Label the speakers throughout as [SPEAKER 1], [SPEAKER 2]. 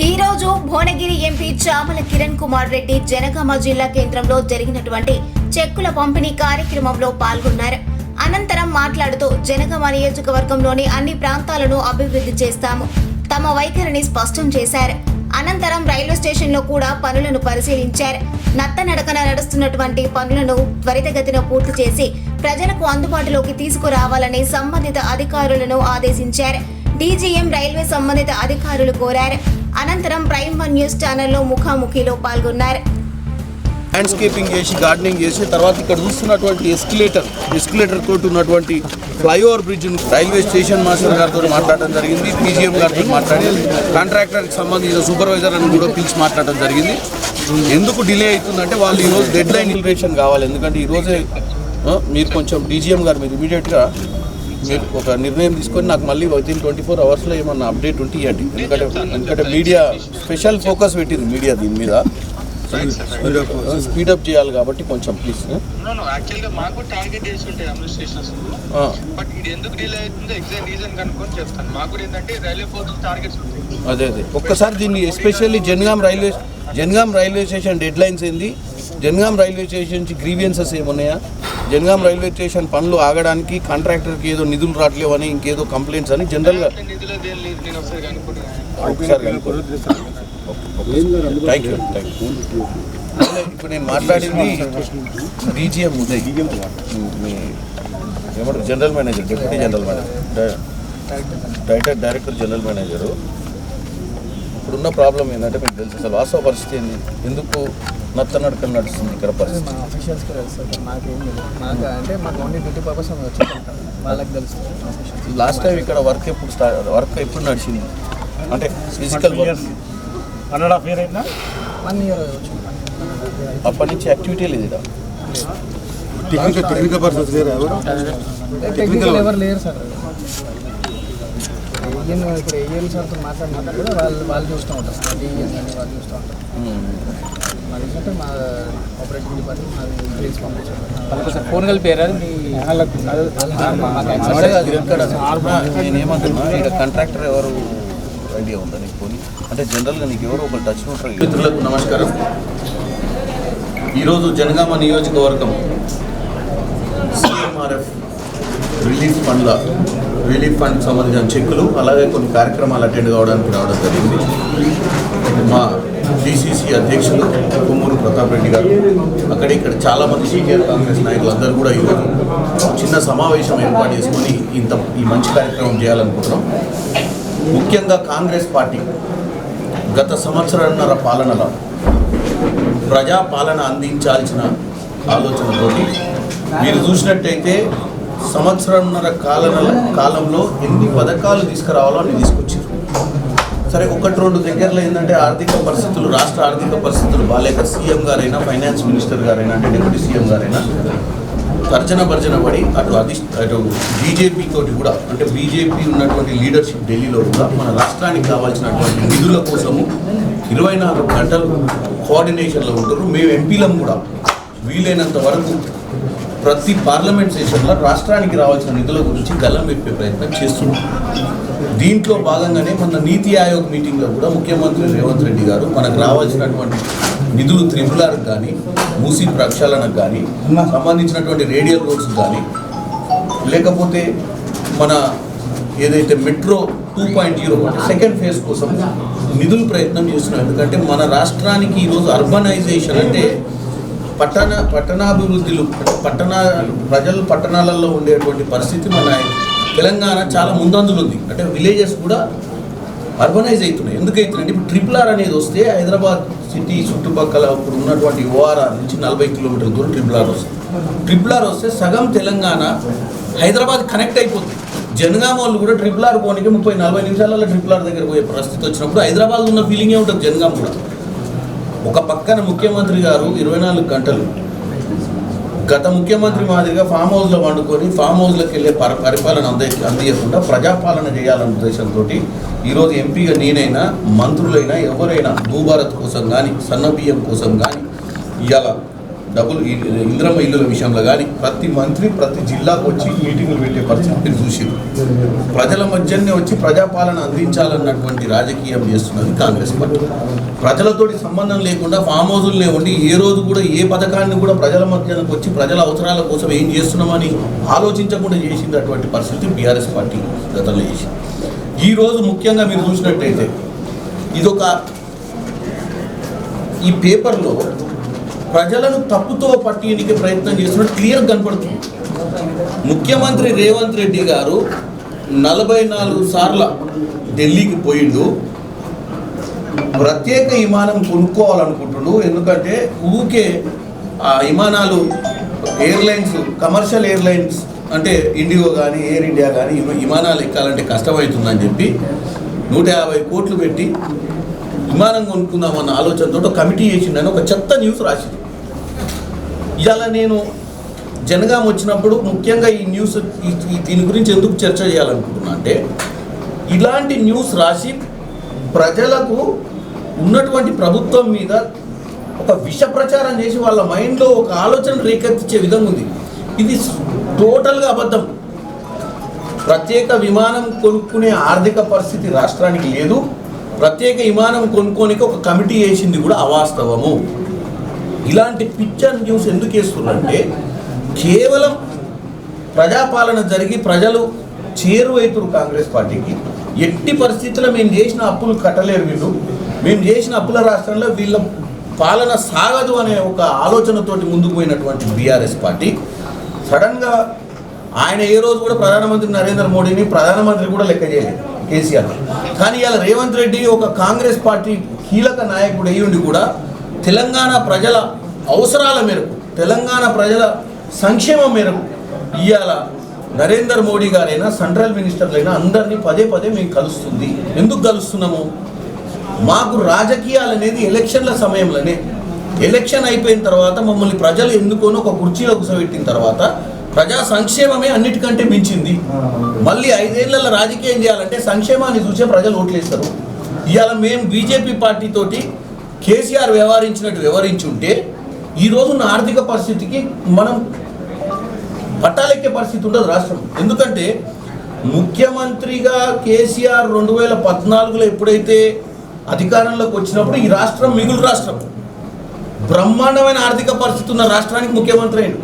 [SPEAKER 1] ఈ రోజు భువనగిరి ఎంపీ చామల కిరణ్ కుమార్ రెడ్డి జనగామ జిల్లా కేంద్రంలో జరిగినటువంటి చెక్కుల పంపిణీ కార్యక్రమంలో పాల్గొన్నారు. అనంతరం మాట్లాడుతూ జనగామ నియోజకవర్గంలోని అన్ని ప్రాంతాలను అభివృద్ధి చేస్తాము. తమ వైఖరిని స్పష్టం చేశారు. అనంతరం రైల్వే స్టేషన్లో కూడా పనులను పరిశీలించారు. నత్తనడకన నడుస్తున్నటువంటి పనులను త్వరితగతిన పూర్తి చేసి ప్రజలకు అందుబాటులోకి తీసుకురావాలని సంబంధిత అధికారులను ఆదేశించారు. డీజీఎం రైల్వే సంబంధిత అధికారులు కోరారు. అనంతరం ప్రైమ్ వన్ న్యూస్ ఛానల్లో ముఖాముఖిలో పాల్గొన్నారు.
[SPEAKER 2] ల్యాండ్స్కేపింగ్ చేసి గార్డెనింగ్ చేసి తర్వాత ఇక్కడ చూస్తున్నటువంటి ఎస్కిలేటర్ ఎస్కిలేటర్ తోటి ఉన్నటువంటి flyover bridge railway station master గారితో మాట్లాడడం జరిగింది. పీజీఎం గారితో మాట్లాడి కాంట్రాక్టర్కి సంబంధించిన సూపర్వైజర్ అని కూడా పిలిచి మాట్లాడడం జరిగింది. ఎందుకు డిలే అవుతుందంటే వాళ్ళు ఈరోజు డెడ్ లైన్ ఇన్ఫర్మేషన్ కావాలి. ఎందుకంటే ఈరోజే మీరు కొంచెం డీజీఎం గారు మీరు ఇమీడియట్గా మీరు ఒక నిర్ణయం తీసుకొని నాకు మళ్ళీ విత్ ఇన్ ట్వంటీ ఫోర్ అవర్స్లో ఏమన్నా అప్డేట్ ఉంటే ఇవ్వండి ఎందుకంటే ఎందుకంటే మీడియా స్పెషల్ ఫోకస్ పెట్టింది మీడియా దీని మీద. స్పీడప్ చేయాలి కాబట్టి కొంచెం ప్లీజ్
[SPEAKER 3] యాక్చువల్గా మాకు టార్గెట్ చేసి ఉంటాయి అడ్మినిస్ట్రేషన్స్ బట్ ఇది ఎందుకు డిలే అవుతుందో ఎగ్జాక్ట్ రీజన్ కనుక్కొని చెప్తాను. మాకు కూడా ఏంటంటే రైల్వే పోర్టల్ టార్గెట్స్ ఉంటాయి.
[SPEAKER 2] అదే అదే. ఒక్కసారి దీన్ని especially Jangaon railway Jangaon railway station dead lines ఏంది? జనగాం రైల్వే స్టేషన్ నుంచి గ్రీవియన్సెస్ ఏమున్నాయా? జనగాం రైల్వే స్టేషన్ పనులు ఆగడానికి కాంట్రాక్టర్కి ఏదో నిధులు రావట్లేవని ఇంకేదో కంప్లైంట్స్ అని జనరల్గా
[SPEAKER 3] ఒకసారి
[SPEAKER 2] థ్యాంక్ యూ థ్యాంక్ యూ ఇప్పుడు నేను మాట్లాడింది డీజీఎం ఉదయ్. ఏమంటారు general manager deputy general manager director director general manager ఇప్పుడున్న ప్రాబ్లం ఏంటంటే మీకు తెలుసు అసలు వాస్తవ పరిస్థితి ఏంది? ఎందుకు నత్తనడకలు నడుస్తుంది ఇక్కడ పరిస్థితి.
[SPEAKER 4] మా అఫీషియల్స్కి తెలుసు సార్ మాకేం మాకు అంటే మాకు ఓన్లీ డ్యూటీ పర్పస్ వాళ్ళకి తెలుసు. అఫీషియల్స్
[SPEAKER 2] లాస్ట్ టైం ఇక్కడ వర్క్ ఎప్పుడు స్టార్ట్ వర్క్ ఎప్పుడు నడిచింది? అంటే physical work
[SPEAKER 5] one and half year అయిందా?
[SPEAKER 4] వన్ ఇయర్
[SPEAKER 2] అప్పటి నుంచి యాక్టివిటీ లేదు ఇక్కడ.
[SPEAKER 6] టెక్నికల్ టెక్నికల్ పర్సన్స్ లేరా ఎవరు?
[SPEAKER 4] టెక్నికల్ ఎవరు లేరు సార్? ఈయన ఇప్పుడు ఏఎల్ సార్తో మాట్లాడినట్టు కూడా వాళ్ళు వాళ్ళు చూస్తూ ఉంటారు డిఎన్ కానీ వాళ్ళు చూస్తూ ఉంటారు. మాది ఏంటంటే మా ఆపరేటింగ్ డిపార్ట్మెంట్ మాది డీటెయిల్స్ పంపించారు.
[SPEAKER 5] సార్ ఫోన్ కలిపారా
[SPEAKER 2] ఇక్కడ నేను ఏమంటున్నా ఇక్కడ కాంట్రాక్టర్ ఎవరు ఐడియా ఉందా నీకు పోనీ? అంటే జనరల్గా నీకు ఎవరు ఒక టచ్ ఉంటారు మిత్రులకు నమస్కారం. ఈరోజు జనగామ నియోజకవర్గం సిఎంఆర్ఎఫ్ రిలీఫ్ ఫండ్ల రిలీఫ్ ఫండ్ సంబంధించిన చెక్కులు అలాగే కొన్ని కార్యక్రమాలు అటెండ్ కావడానికి రావడం జరిగింది. మా డిసిసి అధ్యక్షులు కొమ్మూరు ప్రతాప్ రెడ్డి గారు. అక్కడ ఇక్కడ చాలామంది సీనియర్ కాంగ్రెస్ నాయకులు అందరూ కూడా ఈరోజు చిన్న సమావేశం ఏర్పాటు చేసుకొని ఇంత ఈ మంచి కార్యక్రమం చేయాలనుకుంటున్నాం. ముఖ్యంగా కాంగ్రెస్ పార్టీ గత సంవత్సరంన్నర పాలనలో ప్రజా పాలన అందించాల్సిన ఆలోచనతోటి మీరు చూసినట్టయితే సంవత్సరంన్నర కాలన కాలంలో ఎన్ని పథకాలు తీసుకురావాలో అని తీసుకొచ్చింది. సరే ఒకటి రెండు దగ్గరలో ఏంటంటే ఆర్థిక పరిస్థితులు రాష్ట్ర ఆర్థిక పరిస్థితులు బాగాలేక సీఎం గారైనా ఫైనాన్స్ మినిస్టర్ గారైనా అంటే డిప్యూటీ సీఎం గారైనా తర్జన భర్జన పడి అటు అధి అటు బీజేపీ తోటి కూడా అంటే బీజేపీ ఉన్నటువంటి లీడర్షిప్ ఢిల్లీలో కూడా మన రాష్ట్రానికి కావాల్సినటువంటి నిధుల కోసము ఇరవై నాలుగు గంటలు కోఆర్డినేషన్లో ఉంటారు. మేము ఎంపీలం కూడా వీలైనంత వరకు ప్రతి పార్లమెంట్ సెషన్లో రాష్ట్రానికి రావాల్సిన నిధుల గురించి గల్లం విప్పే ప్రయత్నం చేస్తున్నాం. దీంట్లో భాగంగానే మన నీతి ఆయోగ్ మీటింగ్లో కూడా ముఖ్యమంత్రి రేవంత్ రెడ్డి గారు మనకు రావాల్సినటువంటి నిధులు త్రిపులార్కి కానీ మూసీ ప్రక్షాళనకు కానీ సంబంధించినటువంటి రేడియల్ రోడ్స్ కానీ లేకపోతే మన ఏదైతే మెట్రో టూ పాయింట్ జీరో అంటే సెకండ్ ఫేజ్ కోసం నిధులు ప్రయత్నం చేస్తున్నాం. ఎందుకంటే మన రాష్ట్రానికి ఈరోజు అర్బనైజేషన్ అంటే పట్టణ పట్టణాభివృద్ధిలు అంటే పట్టణ ప్రజలు పట్టణాలలో ఉండేటువంటి పరిస్థితి మన తెలంగాణ చాలా ముందంజలు ఉంది అంటే విలేజెస్ కూడా అర్బనైజ్ అవుతున్నాయి. ఎందుకు అవుతున్నాయి ఇప్పుడు ట్రిపుల్ ఆర్ అనేది వస్తే హైదరాబాద్ సిటీ చుట్టుపక్కల ఇప్పుడు ఉన్నటువంటి ఓఆర్ఆర్ నుంచి నలభై కిలోమీటర్ల దూరం ట్రిపుల్ ఆర్ వస్తుంది. ట్రిపుల్ ఆర్ వస్తే సగం తెలంగాణ హైదరాబాద్ కనెక్ట్ అయిపోతుంది జనగామ వాళ్ళు కూడా ట్రిపుల్ ఆర్ పోనీకి ముప్పై నలభై నిమిషాలలో ట్రిపుల్ ఆర్ దగ్గర పోయే పరిస్థితి వచ్చినప్పుడు హైదరాబాద్ ఉన్న ఫీలింగే ఉంటుంది జనగామ కూడా. ఒక పక్కన ముఖ్యమంత్రి గారు ఇరవై నాలుగు గంటలు. గత ముఖ్యమంత్రి మాదిరిగా ఫామ్ హౌస్లో వండుకొని ఫామ్ హౌస్లోకి వెళ్ళే పరి పరిపాలన అందే అందియకుండా ప్రజాపాలన చేయాలన్న ఉద్దేశంతో ఈరోజు ఎంపీగా నేనైనా మంత్రులైనా ఎవరైనా భూభారత్ కోసం కానీ సన్న బియ్యం కోసం కానీ ఇలా డబ్బులు ఈ ఇంద్రమ్మ ఇల్లుల విషయంలో కానీ ప్రతి మంత్రి ప్రతి జిల్లాకు వచ్చి మీటింగులు పెట్టే పరిస్థితిని మీరు చూసారు ప్రజల మధ్యనే వచ్చి ప్రజాపాలన అందించాలన్నటువంటి రాజకీయం చేస్తున్నది కాంగ్రెస్ పార్టీ. ప్రజలతోటి సంబంధం లేకుండా ఫామ్ హౌజుల్నే ఉండి ఏ రోజు కూడా ఏ పథకాన్ని కూడా ప్రజల మధ్యనకు వచ్చి ప్రజల అవసరాల కోసం ఏం చేస్తున్నామని ఆలోచించకుండా చేసినటువంటి పరిస్థితి బీఆర్ఎస్ పార్టీ గతంలో చేసింది. ఈ రోజు ముఖ్యంగా మీరు చూసినట్టయితే ఇదొక ఈ పేపర్లో ప్రజలను తప్పుతో పట్టియడానికి ప్రయత్నం చేస్తున్నట్టు క్లియర్ కనపడుతుంది. ముఖ్యమంత్రి రేవంత్ రెడ్డి గారు నలభై నాలుగు సార్ల ఢిల్లీకి పోయిండు. ప్రత్యేక విమానం కొనుక్కోవాలనుకుంటున్నాడు ఎందుకంటే ఊకే ఆ విమానాలు ఎయిర్లైన్స్ కమర్షియల్ ఎయిర్లైన్స్ అంటే ఇండిగో కానీ ఎయిర్ ఇండియా కానీ విమానాలు ఎక్కాలంటే కష్టమవుతుందని చెప్పి నూట యాభై కోట్లు పెట్టి విమానం కొనుక్కుందామన్న ఆలోచనతో కమిటీ చేసిండని ఒక చెత్త న్యూస్ రాసింది. ఇవాళ నేను జనగాం వచ్చినప్పుడు ముఖ్యంగా ఈ న్యూస్ ఈ- దీని గురించి ఎందుకు చర్చ చేయాలనుకుంటున్నా అంటే ఇలాంటి న్యూస్ రాసి ప్రజలకు ఉన్నటువంటి ప్రభుత్వం మీద ఒక విష ప్రచారం చేసి వాళ్ళ మైండ్లో ఒక ఆలోచన రేకెత్తించే విధంగా ఉంది. ఇది టోటల్గా అబద్ధం. ప్రత్యేక విమానం కొనుక్కునే ఆర్థిక పరిస్థితి రాష్ట్రానికి లేదు. ప్రత్యేక విమానం కొనుక్కోనికి ఒక కమిటీ వేసింది కూడా అవాస్తవము. ఇలాంటి పిక్చర్ న్యూస్ ఎందుకు వేస్తున్నారంటే కేవలం ప్రజాపాలన జరిగి ప్రజలు చేరువైతురు కాంగ్రెస్ పార్టీకి. ఎట్టి పరిస్థితుల్లో మేము చేసిన అప్పులు కట్టలేరు వీళ్ళు. మేము చేసిన అప్పుల రాష్ట్రంలో వీళ్ళ పాలన సాగదు అనే ఒక ఆలోచనతోటి ముందుకు పోయినటువంటి బీఆర్ఎస్ పార్టీ. సడన్గా ఆయన ఏ రోజు కూడా ప్రధానమంత్రి నరేంద్ర మోడీని ప్రధానమంత్రి కూడా లెక్క చేయలేదు కేసీఆర్. కానీ ఇలా రేవంత్ రెడ్డి ఒక కాంగ్రెస్ పార్టీ కీలక నాయకుడు అయ్యుండి ఉండి కూడా తెలంగాణ ప్రజల అవసరాల మేరకు తెలంగాణ ప్రజల సంక్షేమం మేరకు ఇవాళ నరేందర్ మోడీ గారైనా సెంట్రల్ మినిస్టర్లైనా అందరినీ పదే పదే మేము కలుస్తుంది. ఎందుకు కలుస్తున్నాము? మాకు రాజకీయాలు అనేది ఎలక్షన్ల సమయంలోనే. ఎలక్షన్ అయిపోయిన తర్వాత మమ్మల్ని ప్రజలు ఎన్నుకొని ఒక కుర్చీలో కూర్చోబెట్టిన తర్వాత ప్రజా సంక్షేమమే అన్నిటికంటే మించింది. మళ్ళీ ఐదేళ్ళ రాజకీయం చేయాలంటే సంక్షేమాన్ని చూసే ప్రజలు ఓట్లేస్తారు. ఇవాళ మేము బీజేపీ పార్టీతోటి కేసీఆర్ వ్యవహరించినట్టు వ్యవహరించుంటే ఈ రోజున్న ఆర్థిక పరిస్థితికి మనం పట్టాలెక్కే పరిస్థితి ఉండదు రాష్ట్రం. ఎందుకంటే ముఖ్యమంత్రిగా కేసీఆర్ రెండు వేల పద్నాలుగులో ఎప్పుడైతే అధికారంలోకి వచ్చినప్పుడు ఈ రాష్ట్రం మిగులు రాష్ట్రం. బ్రహ్మాండమైన ఆర్థిక పరిస్థితి ఉన్న రాష్ట్రానికి ముఖ్యమంత్రి అయింది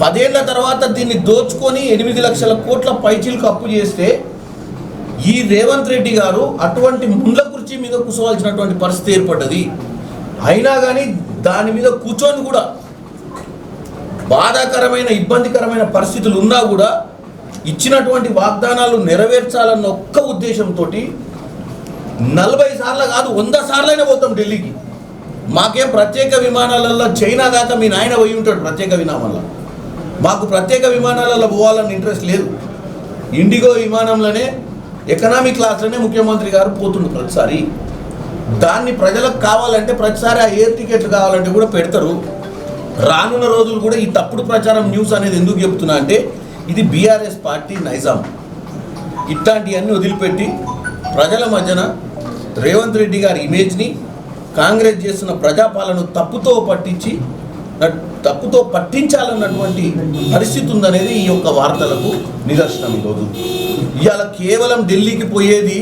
[SPEAKER 2] పదేళ్ళ తర్వాత దీన్ని దోచుకొని ఎనిమిది లక్షల కోట్ల పైచీలకు అప్పు చేస్తే ఈ రేవంత్ రెడ్డి గారు అటువంటి ముండ్ల కుర్చీ మీద కూర్చోవాల్సినటువంటి పరిస్థితి ఏర్పడ్డది. అయినా కానీ దాని మీద కూర్చొని కూడా బాధాకరమైన ఇబ్బందికరమైన పరిస్థితులు ఉన్నా కూడా ఇచ్చినటువంటి వాగ్దానాలు నెరవేర్చాలన్న ఒక్క ఉద్దేశంతో నలభై సార్లు కాదు వంద సార్లైనా పోతాం ఢిల్లీకి. మాకేం ప్రత్యేక విమానాలలో చైనా దాకా మీ నాయన పోయి ఉంటాడు ప్రత్యేక విమానాలలో మాకు ప్రత్యేక విమానాలలో పోవాలని ఇంట్రెస్ట్ లేదు. ఇండిగో విమానంలోనే ఎకనామిక్ క్లాస్లోనే ముఖ్యమంత్రి గారు పోతుండు ప్రతిసారి. దాన్ని ప్రజలకు కావాలంటే ప్రతిసారి ఆ ఎయిర్ టికెట్లు కావాలంటే కూడా పెడతారు. రానున్న రోజులు కూడా ఈ తప్పుడు ప్రచారం న్యూస్ అనేది ఎందుకు చెప్తున్నా అంటే ఇది బీఆర్ఎస్ పార్టీ నైజాం. ఇట్లాంటివన్నీ వదిలిపెట్టి ప్రజల మధ్యన రేవంత్ రెడ్డి గారి ఇమేజ్ని కాంగ్రెస్ చేస్తున్న ప్రజాపాలను తప్పుతో పట్టించి తప్పుతో పట్టించాలన్నటువంటి పరిస్థితి ఉందనేది ఈ యొక్క వార్తలకు నిదర్శనం ఈరోజు ఇవాళ కేవలం ఢిల్లీకి పోయేది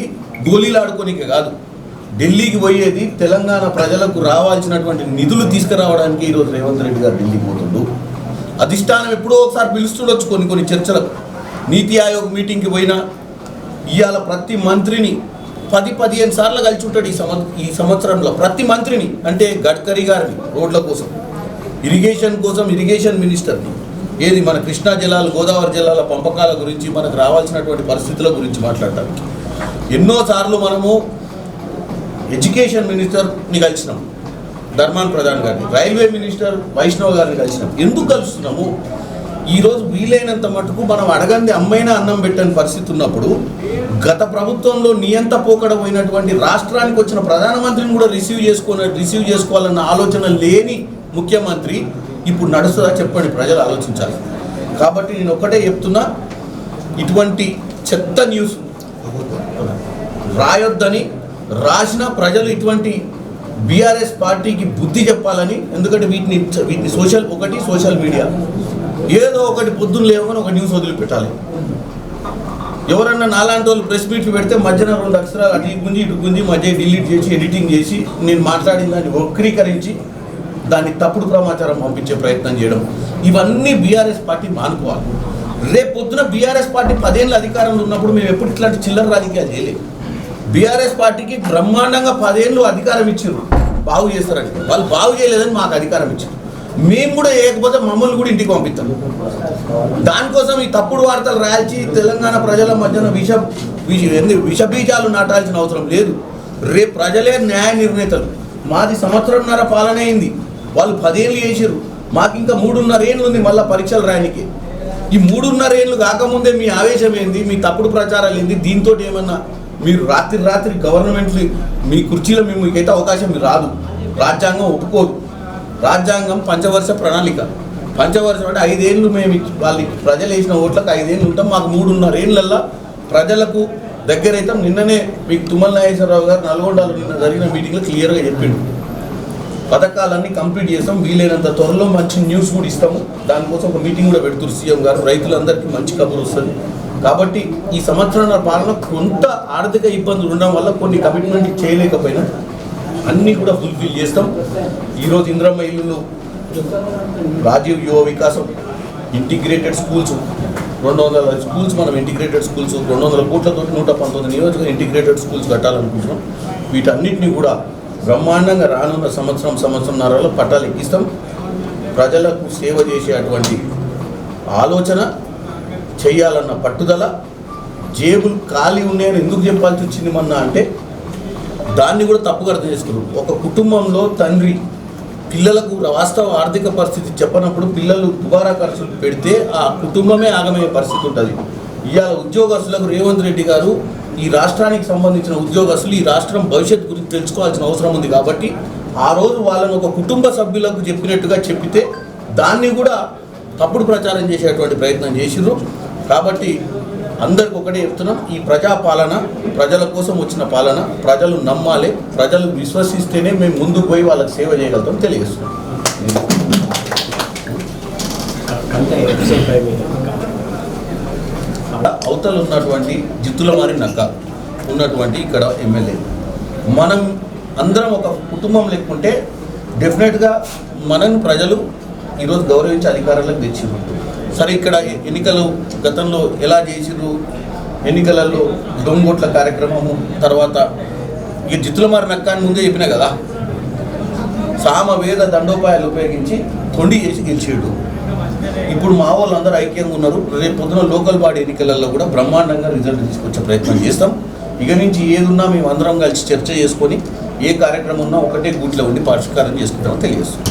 [SPEAKER 2] గోళీలాడుకోనికే కాదు. ఢిల్లీకి పోయేది తెలంగాణ ప్రజలకు రావాల్సినటువంటి నిధులు తీసుకురావడానికి ఈరోజు రేవంత్ రెడ్డి గారు ఢిల్లీ పోతుండు. అధిష్టానం ఎప్పుడో ఒకసారి పిలుస్తుండొచ్చు కొన్ని కొన్ని చర్చలకు. నీతి ఆయోగ్ మీటింగ్కి పోయినా ఇవాళ ప్రతి మంత్రిని పది పదిహేను సార్లు కలిసి ఉంటాడు ఈ సంవ ఈ సంవత్సరంలో. ప్రతి మంత్రిని అంటే గడ్కరీ గారిని రోడ్ల కోసం. ఇరిగేషన్ కోసం ఇరిగేషన్ మినిస్టర్ని ఏది మన కృష్ణా జిల్లాలు గోదావరి జిల్లాల పంపకాల గురించి మనకు రావాల్సినటువంటి పరిస్థితుల గురించి మాట్లాడటానికి ఎన్నోసార్లు మనము ఎడ్యుకేషన్ మినిస్టర్ని కలిసినాం. ధర్మాన్ ప్రధాన్ గారిని రైల్వే మినిస్టర్ వైష్ణవ్ గారిని కలిసినాం. ఎందుకు కలుస్తున్నాము? ఈరోజు వీలైనంత మటుకు మనం అడగంది అమ్మైనా అన్నం పెట్టని పరిస్థితి ఉన్నప్పుడు గత ప్రభుత్వంలో నియంత పోకడ పోయినటువంటి రాష్ట్రానికి వచ్చిన ప్రధానమంత్రిని కూడా రిసీవ్ చేసుకున్న రిసీవ్ చేసుకోవాలన్న ఆలోచన లేని ముఖ్యమంత్రి ఇప్పుడు నడుస్తుందా చెప్పండి ప్రజలు ఆలోచించాలి. కాబట్టి నేను ఒక్కటే చెప్తున్నా ఇటువంటి చెత్త న్యూస్ రాయొద్దని రాసిన ప్రజలు ఇటువంటి బీఆర్ఎస్ పార్టీకి బుద్ధి చెప్పాలని ఎందుకంటే వీటిని వీటిని సోషల్ ఒకటి సోషల్ మీడియా. ఏదో ఒకటి పొద్దున్న లేవని ఒక న్యూస్ వదిలిపెట్టాలి. ఎవరన్నా నాలాంటి వాళ్ళు ప్రెస్ మీట్లు పెడితే మధ్యన రెండు అక్షరాలు అటు ఇటు గుంజి ఇటు గుంజి మధ్య డిలీట్ చేసి ఎడిటింగ్ చేసి నేను మాట్లాడిన దాన్ని వక్రీకరించి దాన్ని తప్పుడు సమాచారం పంపించే ప్రయత్నం చేయడం. ఇవన్నీ బీఆర్ఎస్ పార్టీ మానుకోవాలి. రేపు పొద్దున బీఆర్ఎస్ పార్టీ పదేళ్ళ అధికారంలో ఉన్నప్పుడు మేము ఎప్పుడు ఇట్లాంటి చిల్లర రాజకీయాలు చేయలేము బీఆర్ఎస్ పార్టీకి బ్రహ్మాండంగా పదేళ్ళు అధికారం ఇచ్చారు బాగు చేస్తారని. వాళ్ళు బాగు చేయలేదని మాకు అధికారం ఇచ్చారు. మేము కూడా ఏకపోతే మమ్మల్ని కూడా ఇంటికి పంపిస్తాం దానికోసం ఈ తప్పుడు వార్తలు రాల్చి తెలంగాణ ప్రజల మధ్యన విష విష ఏంది? విష బీజాలు నాటాల్సిన అవసరం లేదు. రేపు ప్రజలే న్యాయ నిర్ణేతలు. మాది సంవత్సరంన్నర పాలన అయింది. వాళ్ళు పదేళ్ళు చేసిరు మాకు ఇంకా మూడున్నర ఏళ్ళు ఉంది మళ్ళీ పరీక్షలు రాయనికి. ఈ మూడున్నర ఏళ్ళు కాకముందే మీ ఆవేశం ఏంది మీ తప్పుడు ప్రచారాలు ఏంది దీంతో ఏమన్నా మీరు రాత్రి రాత్రి గవర్నమెంట్లు మీ కుర్చీలో మేము మీకైతే అవకాశం రాదు. రాజ్యాంగం ఒప్పుకోదు. రాజ్యాంగం పంచవర్ష ప్రణాళిక. పంచవర్షం అంటే ఐదేళ్ళు మేము వాళ్ళకి ప్రజలు వేసిన ఓట్లకు ఐదేళ్ళు ఉంటాం. మాకు మూడున్నర ఏళ్ళల్లో ప్రజలకు దగ్గరైతే. నిన్ననే మీకు తుమ్మల నాగేశ్వరరావు గారు నల్గొండలో నిన్న జరిగిన మీటింగ్లో క్లియర్గా చెప్పిండు. పథకాలన్నీ కంప్లీట్ చేస్తాం. వీలైనంత త్వరలో మంచి న్యూస్ కూడా ఇస్తాము. దానికోసం ఒక మీటింగ్ కూడా పెడుతురు సీఎం గారు. రైతులందరికీ మంచి కబురు వస్తుంది. కాబట్టి ఈ సంవత్సరాల పాలన కొంత ఆర్థిక ఇబ్బందులు ఉండడం వల్ల కొన్ని కమిట్మెంట్ చేయలేకపోయినా అన్నీ కూడా ఫుల్ఫిల్ చేస్తాం. ఈరోజు ఇంద్రమ్మ ఇల్లు రాజీవ్ యువ వికాసం ఇంటిగ్రేటెడ్ స్కూల్స్ రెండు వందల స్కూల్స్ మనం ఇంటిగ్రేటెడ్ స్కూల్స్ రెండు వందల కోట్లతో నూట పంతొమ్మిది నియోజకవర్గ ఇంటిగ్రేటెడ్ స్కూల్స్ కట్టాలనుకుంటున్నాం. వీటన్నిటిని కూడా బ్రహ్మాండంగా రానున్న సంవత్సరం సంవత్సరంన్నరలో పట్టాలు ఎక్కిస్తాం. ప్రజలకు సేవ చేసే అటువంటి ఆలోచన చేయాలన్న పట్టుదల జేబులు ఖాళీ ఉన్నాయని ఎందుకు చెప్పాల్సి వచ్చింది మొన్న అంటే దాన్ని కూడా తప్పుగా అర్థం చేసుకున్నారు. ఒక కుటుంబంలో తండ్రి పిల్లలకు వాస్తవ ఆర్థిక పరిస్థితి చెప్పనప్పుడు పిల్లలు దుబారా ఖర్చులు పెడితే ఆ కుటుంబమే ఆగమయ్యే పరిస్థితి ఉంటుంది. ఇవాళ ఉద్యోగస్తులకు రేవంత్ రెడ్డి గారు ఈ రాష్ట్రానికి సంబంధించిన ఉద్యోగస్తులు ఈ రాష్ట్రం భవిష్యత్తు గురించి తెలుసుకోవాల్సిన అవసరం ఉంది కాబట్టి ఆ రోజు వాళ్ళను ఒక కుటుంబ సభ్యులకు చెప్పినట్టుగా చెప్పితే దాన్ని కూడా తప్పుడు ప్రచారం చేసేటువంటి ప్రయత్నం చేసిర్రు. కాబట్టి అందరికి ఒకటే చెప్తున్నాం ఈ ప్రజా పాలన ప్రజల కోసం వచ్చిన పాలన ప్రజలు నమ్మాలి ప్రజలు విశ్వసిస్తేనే మేము ముందుకు పోయి వాళ్ళకి సేవ చేయగలుగుతాం తెలియజేస్తున్నాం. అవతల ఉన్నటువంటి జిత్తుల మారి నక్క ఉన్నటువంటి ఇక్కడ ఎమ్మెల్యే. మనం అందరం ఒక కుటుంబం లేకుంటే డెఫినెట్గా మనని ప్రజలు ఈరోజు గౌరవించి అధికారంలోకి తెచ్చిర్రు. సరే ఇక్కడ ఎన్నికలు గతంలో ఎలా చేసిర్రు? ఎన్నికలలో దొంగోట్ల కార్యక్రమము తర్వాత ఈ జిత్తుల మారి నక్క అని ముందే చెప్పినా కదా? సామవేద దండోపాయాలు ఉపయోగించి తొండి చేసి గెలిచేడు ఇప్పుడు మా వాళ్ళందరూ ఐక్యంగా ఉన్నారు. రేపు పొద్దున లోకల్ బాడీ ఎన్నికలలో కూడా బ్రహ్మాండంగా రిజల్ట్ తీసుకొచ్చే ప్రయత్నం చేస్తాం. ఇక నుంచి ఏదున్నా మేము అందరం కలిసి చర్చ చేసుకొని ఏ కార్యక్రమం ఉన్నా ఒకటే గూట్లో ఉండి పరిష్కారం చేసుకుంటామో తెలియజేస్తాం